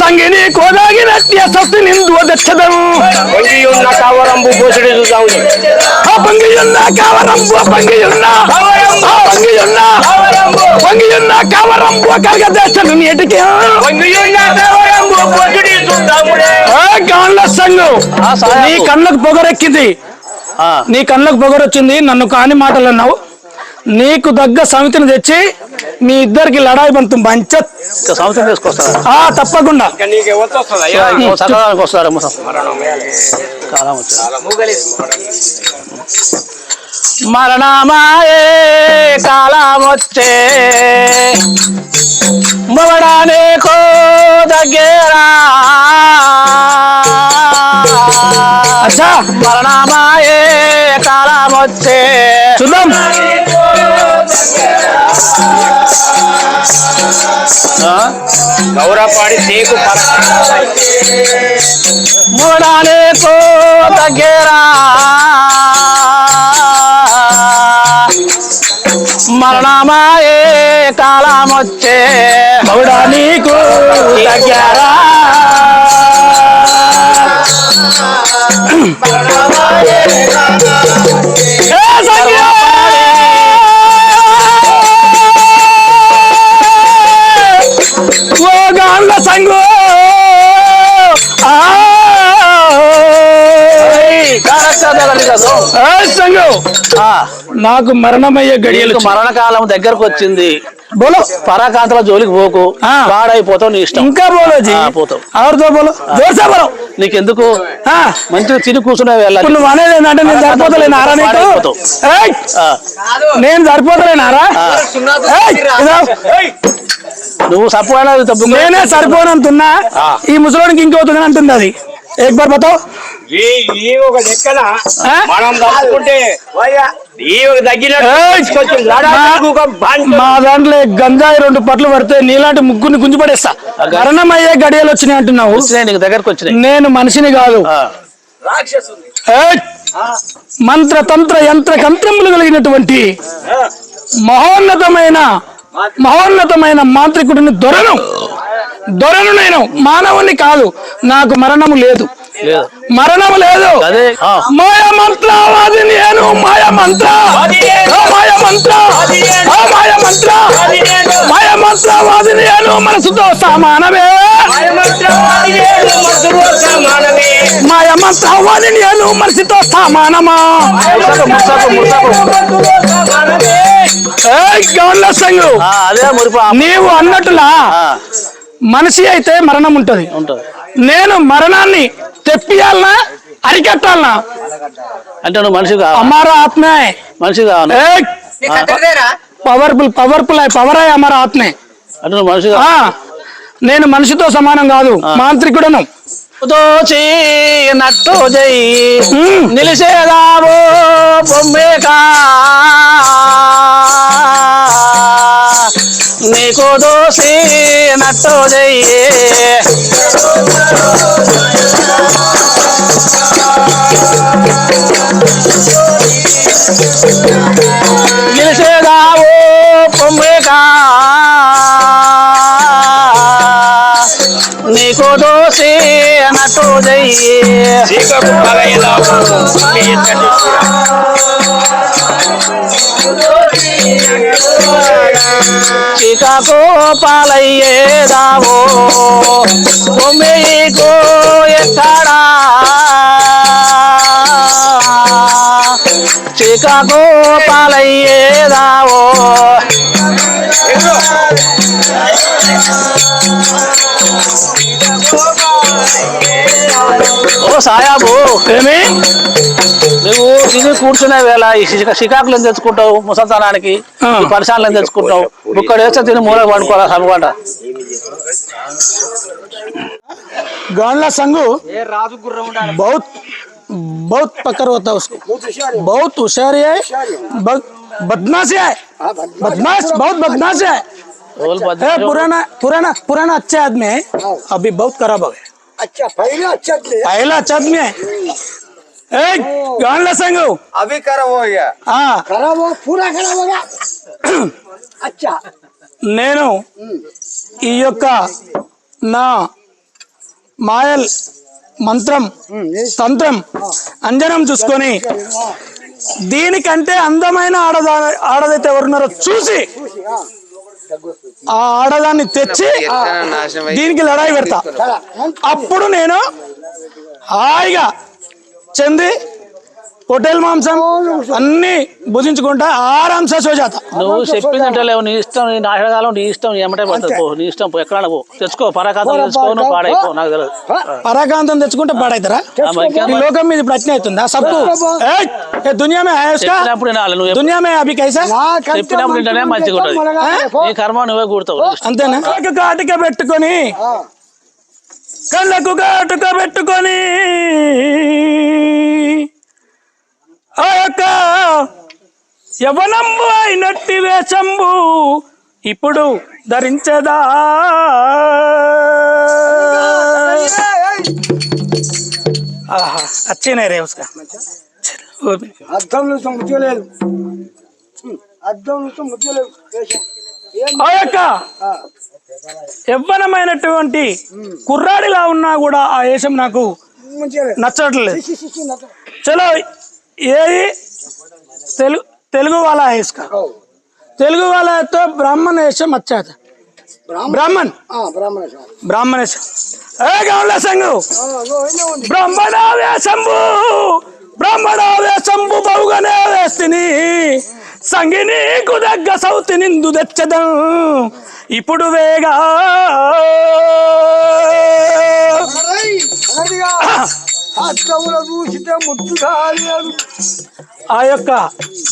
ಸಂಗಿನಿ ಕೋದಾಗಿನ ಸತ್ತು ನಿಂದು ದಚ್ಚದಂ వంగియున్న కావరంబు పోసుడు చూద్దాం ఆ పంగియున్న కావరంబు పంగియున్న ఆ పంగియున్న పంగియున్న కావరంబు కలగదచ్చను నీటికి వంగియున్న కావరంబు పోసుడు చూద్దాముడే ఆ గాన్ల సంగు ఆ సాయాబు. నీ కళ్ళకు పొగరెక్కింది ఆ, నీ కళ్ళకు పొగరొచ్చింది నన్ను కాని మాటలు అన్నావు నీకు దగ్గ సమితిని తెచ్చి మీ ఇద్దరికి లడాయి బంతు మంచ సంవత్సరం తీసుకొస్తారా తప్పకుండా. వస్తారా మొత్తం? కాలం మరణమాయే కాలమొచ్చే మొగడానే కో దగ్గరా అచ్చా. మరణమాయే కాలమొచ్చే చూద్దాం. ఆ? గౌరవపాడి తేకు మొగడానే కో దగ్గరా మరణమాయే కాలమొచ్చే మౌడా నీకు దగ్గరా ఏ సంఖ్య! ఆ, నాకు మరణమయ్యే గడియలు మరణకాలం దగ్గరకు వచ్చింది. బోలో. పరాకాంతల జోలికి పోకు. ఆ. పాడైపోతావు నీ ఇష్టం. ఇంకా బోలో జీ. ఆ, పోతావు. ఎవరితో బోలో? జోర్సే బోలో నీకెందుకు? ఆ, మంచిగా తిని కూర్చునే వెళ్ళాలి నువ్వు అనేది ఏంటంటే నేను సరిపోతలేను ఆరా నీకు? పాడైపోతావు. ఏయ్! ఆ, నేను సరిపోతలేనారా నువ్వు సపోయినా నేనే సరిపోనంతున్నా ఈ ముసలోనికి ఇంకోతుందని అంటుంది అది. ఏక్ బార్ ఈ ఒక లెక్కన? మనం మా దాంట్లో గంజాయి రెండు పట్లు పడితే నీలాంటి ముగ్గురిని గుంజి పడేస్తా మరణమయ్యే గడియలు వచ్చినాయి అంటున్నావు. దగ్గరకు వచ్చినాయి. నేను మనిషిని కాదు! మంత్ర తంత్ర యంత్ర కంత్రములు కలిగినటువంటి మహోన్నతమైన మహోన్నతమైన మాంత్రికుడిని దొరను. దొరను నేను మానవుని కాదు. నాకు మరణము లేదు. మరణము లేదు. మాయ మంత్రవాది నేను. మాయ మంత్ర మాయ మంత్ర మాయ మంత్ర మాయ మంత్రవాది నేను. మనసుతో సమానమే. మాయ మంత్రవాది నేను. మనసుతో సమానమా. అదే మురిపి ఆ, నీవు అన్నట్టులా మనిషి అయితే మరణం ఉంటది. ఉంటది. నేను మరణాన్ని తెప్పియాలనా అరికట్టాలనా? అంటే నువ్వు మనిషి అమారా ఆత్మే. మనిషి పవర్ఫుల్ పవర్ఫుల్ పవర్ అయ్యి అమర ఆత్మే. అంటే నువ్వు మనిషి నేను మనిషితో సమానం కాదు మాంత్రికుడను. దోచి నట్టు. నిలిసేదావో బొమ్మేకా. నీకు దోసి నట్టు జై. तो तो चिकागो को पालये दावो को ये को ఓ సాయాబు ఏమి నువ్వు తిని కూర్చునే వేళ ఈ శికా- శికాకులు ఎందుకు తెచ్చుకుంటావు ముసల్తానానికి ఆ. ఈ పరిశాలను ఎందుకు తెచ్చుకుంటావు బుక్కడ వేస్తే తిని మూల పండుకోవాలా సభగంట गांडला संगू बहुत बहुत पकड़ होता है उसको बहुत होशियारी है बहुत बदमाश है बदमाश बहुत बदमाश है రోజులు ए, పద్దెనిమిది पुराना पुराना पुराना अच्छा आदमी है अभी बहुत खराब हो गया अच्छा पहले अच्छा थे पहला अच्छा आदमी है ए गांडला संगू अभी खराब हो गया हाँ खराब हो पूरा खराब हो गया अच्छा నేను ఈ యొక్క నా మాయల్ మంత్రం తంత్రం అంజనం చూసుకొని దీనికంటే అందమైన ఆడదా ఆడదైతే ఎవరున్నారో చూసి ఆ ఆడదాన్ని తెచ్చి దీనికి లడాయి పెడతా. అప్పుడు నేను హాయిగా చెంది హోటల్ మాంసం అన్ని భుజించుకుంటా ఆరాంసే సోజాత నువ్వు చెప్పిందంటే లేవు నీ ఇష్టం నీ నాశనకాలం నీ ఇష్టం ఏమంటే పడుతుంది. పో నీ ఇష్టం ఎక్కడ పో. తెచ్చుకో పరాకాతం తెచ్చుకో నువ్వు పాడైపో నాకు తెలియదు పరాకాంతం తెచ్చుకుంటే పాడైతారా? లోకం మీద ఇప్పుడు అట్నే అవుతుందా సబ్బు దునియా మే దునియా మే అభి కైసా? చెప్పినప్పుడు మంచిగా ఉంటుంది. నీ కర్మ నువ్వే కూడతావు అంతేనా? కళ్ళకు కాటుక పెట్టుకొని కళ్ళకు కాటుక పెట్టుకొని ఆ యొక్క యవనంబు అయినట్టి వేషంబు ఇప్పుడు ధరించదా? ఆహా అచ్చేనే రే ఉస్కా ఓ బి. అద్దం నుంచి ముచ్చలేదు ఆ. యొక్క యవ్వనమైనటువంటి కుర్రాడిలా ఉన్నా కూడా ఆ వేషం నాకు. నచ్చట్లేదు. చలో ఏది? తెలుగు తెలుగు వాళ్ళ ఓ, తెలుగు వాళ్ళతో బ్రాహ్మణ వేషం వచ్చాత బ్రాహ్మణ. బ్రాహ్మణ్ ఆ, బ్రాహ్మణ స్వామి. బ్రాహ్మణ వేషం ఏ గౌళ్ళ సంఘు ఆ, ఓ, ఏదో ఉంది. బ్రాహ్మణ వేషంబు బ్రాహ్మణ వేషంబు బహుగానే వేస్తిని. సంగిని కుదగ్గ సౌతి నిందు తెచ్చదం ఇప్పుడు వేగా అద్దములో చూసితే కాలేదు. ఆ యొక్క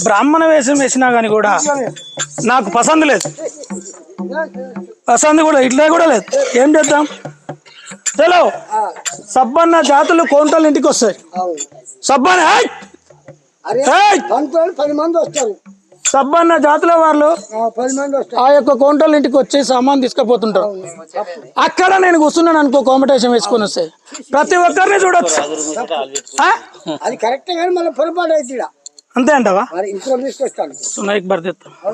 బ్రాహ్మణ వేషం వేసినా కానీ కూడా నాకు పసందు లేదు. పసందు కూడా ఇట్లా కూడా లేదు. ఏం చేద్దాం? చలో సబ్బన్న జాతులు కోంటలు ఇంటికి వస్తాయి. సబ్బన్న పది మంది వస్తారు. సబ్బన్న జాతుల వాళ్ళు ఆ, యొక్క కోంటల ఇంటికి వచ్చి సామాన్ తీసుకుపోతుంటారు. అక్కడ నేను కూర్చున్నాను అనుకో కాంపిటీషన్ వేసుకొని వస్తే. ప్రతి ఒక్కరిని చూడొచ్చు? అది కరెక్టే కానీ మళ్ళీ పొరపాటు అయితే ఈడ. అంతే అంటావా?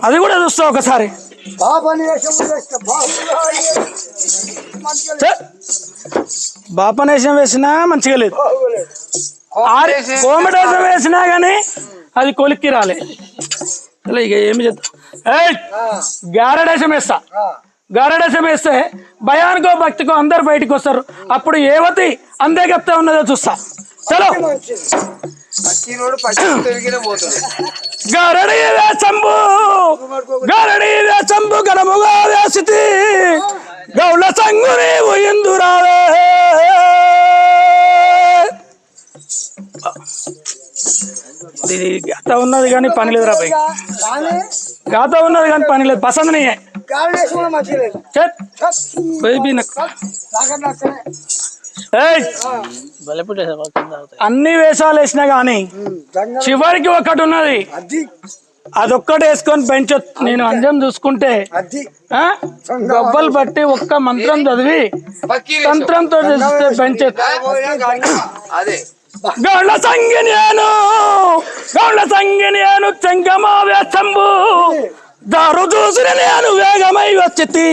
అది కూడా చూస్తా ఒకసారి! బాపనేషం వేసినా మంచిగా లేదు. కోమటేశం వేసినా గానీ అది కొలిక్కి రాలే. అలా ఇక ఏమి చేద్దాం? గారడేశం వేస్తా. గారడేశం వేస్తే భయానికో భక్తికో అందరు బయటికి వస్తారు. అప్పుడు ఏవతి అందే చెప్తా ఉన్నదో చూస్తా. చలో. గరడి వేసంబు. గరడి వేసంబు గడముగా వేసితి. గౌల సంగు నీవు ఇందురావే ఇది గాత ఉన్నది కానీ పని లేదు రాబాయ్ గాత ఉన్నది కానీ పని లేదు. పసంద్ నీ బేబీ అన్ని వేషాలు వేసినా గానీ చివరికి ఒకటి ఉన్నది. అది అదొక్కటి వేసుకొని పెంచొచ్చు నేను అంజం చూసుకుంటే? గవ్వలు బట్టి ఒక్క మంత్రం చదివి తంత్రంతో చేస్తే పెంచొచ్చు అదే గౌళ్ళ సంగి నేను గౌళ్ళ సంగి నేను చెంగమా వేసంబు దారు చూసిన నేను వేగమై వచ్చి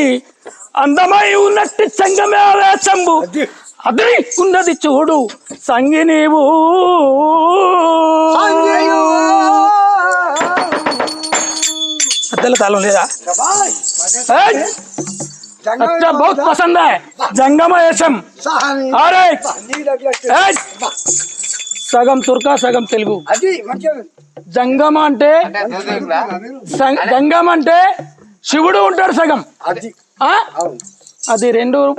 అందమై ఉన్నట్టి చెంగమే వేసంబు అది ఉన్నది చూడు సంగి నీవు మధ్యలో తాళం లేదా ఏయ్! अच्छा बहुत पसंद है जंगम వేషం అరే ఏయ్! సగం తుర్కా సగం తెలుగు. జంగమ అంటే జంగం అంటే శివుడు ఉంటాడు సగం. అది. ఆ? అది రెండు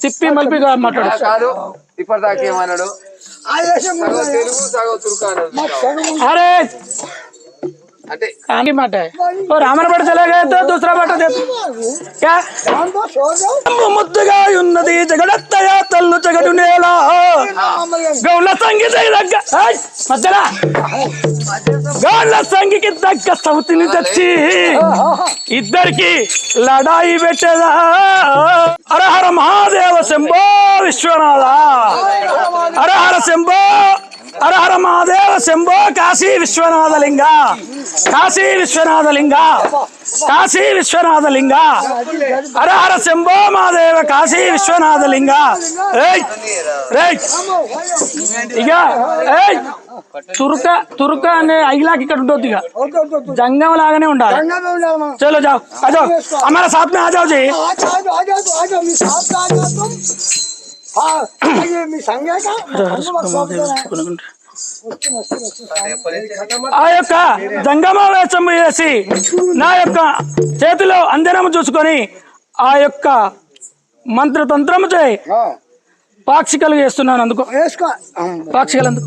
తిప్పి మలిపి మాట్లాడు. కాదు. ఇప్పటిదాకా ఏమన్నాడు? ఆ వేషం కూడా తెలుగు సగం తుర్కా అన్నాడు. మాకు సగం अरे అంటే कांगी माट है और हमारे बट चले गए तो दूसरा बट दे क्या దాంతో చూద్దాం ముద్దుగా ఉన్నది జగడత్తయ తల్లు జగడు నేల గౌళ్ళ సంగీత దగ్గ ఏయ్! మధ్యలో గౌళ్ళ సంగికి దగ్గ సౌతిని తెచ్చి ఇద్దరికి లడాయి పెట్టేదా హర హర మహాదేవ శంభో విశ్వనాథ హర హర శంభో హరహర మహాదేవ శంభో కాశీ విశ్వనాథలింగ. కాశీ విశ్వనాథలింగ. కాశీ విశ్వనాథలింగ. హరహర శంభో మహాదేవ కాశీ విశ్వనాథలింగ. ఇక తురుక తురుక అనే ఐలాక్ ఇక్కడ ఉండొద్దు ఇక జంగం లాగానే ఉండాలి. చలో జావు అజో అమ్మ ఆ జావు ఆ యొక్క జంగమవేశం వేసి నా యొక్క చేతిలో అందరము చూసుకొని ఆ యొక్క మంత్రతంత్రము చేయి. పాక్షికలు చేస్తున్నాను అందుకో. పాక్షికలు అందుకు.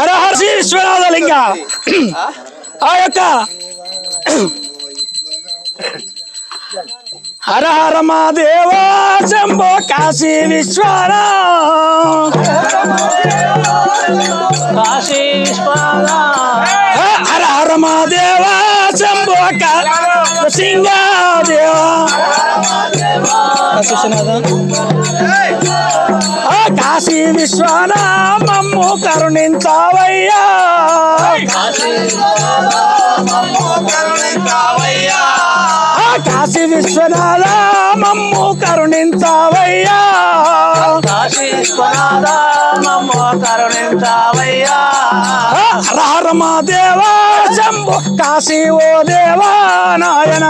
అరహర్ శ్రీ ఆ యొక్క హర హర మహాదేవ శంభో కాశీ విశ్వరా కాశీ సింగ దేవ. ఆ కాశీ విశ్వనామమ్ము కరుణించావయ్యా. కాశీ విశ్వనాథ మమ్ము కరుణించావయ్యా. కాశీ విశ్వనాథ మమ్మ కరుణించావయ్యా హర హర మాదేవా శంభు కాశీ ఓ దేవా నాయన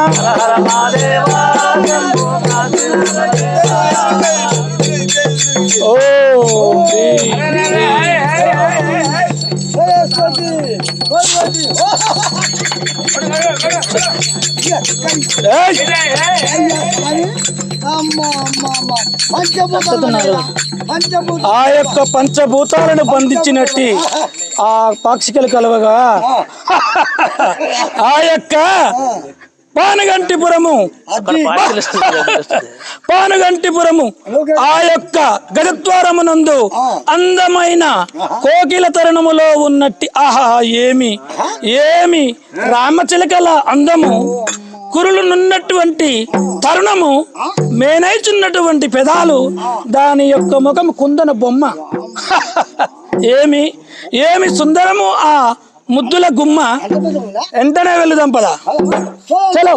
ఆ యొక్క పంచభూతాలను బంధించినట్టి ఆ పాక్షికలు కలవగా ఆ యొక్క పానగంటిపురము. పానగంటిపురము ఆ యొక్క గజద్వారమునందు అందమైన కోకిల తరుణములో ఉన్నట్టి ఆహా ఏమి? ఏమి? రామచిలకల అందము. కురులు నున్నటువంటి తరుణము మేనైచున్నటువంటి పెదాలు దాని యొక్క ముఖం కుందన బొమ్మ. ఏమి ఏమి సుందరము ఆ ముద్దుల గుమ్మ వెంటనే వెళ్దాం పదా. చలో.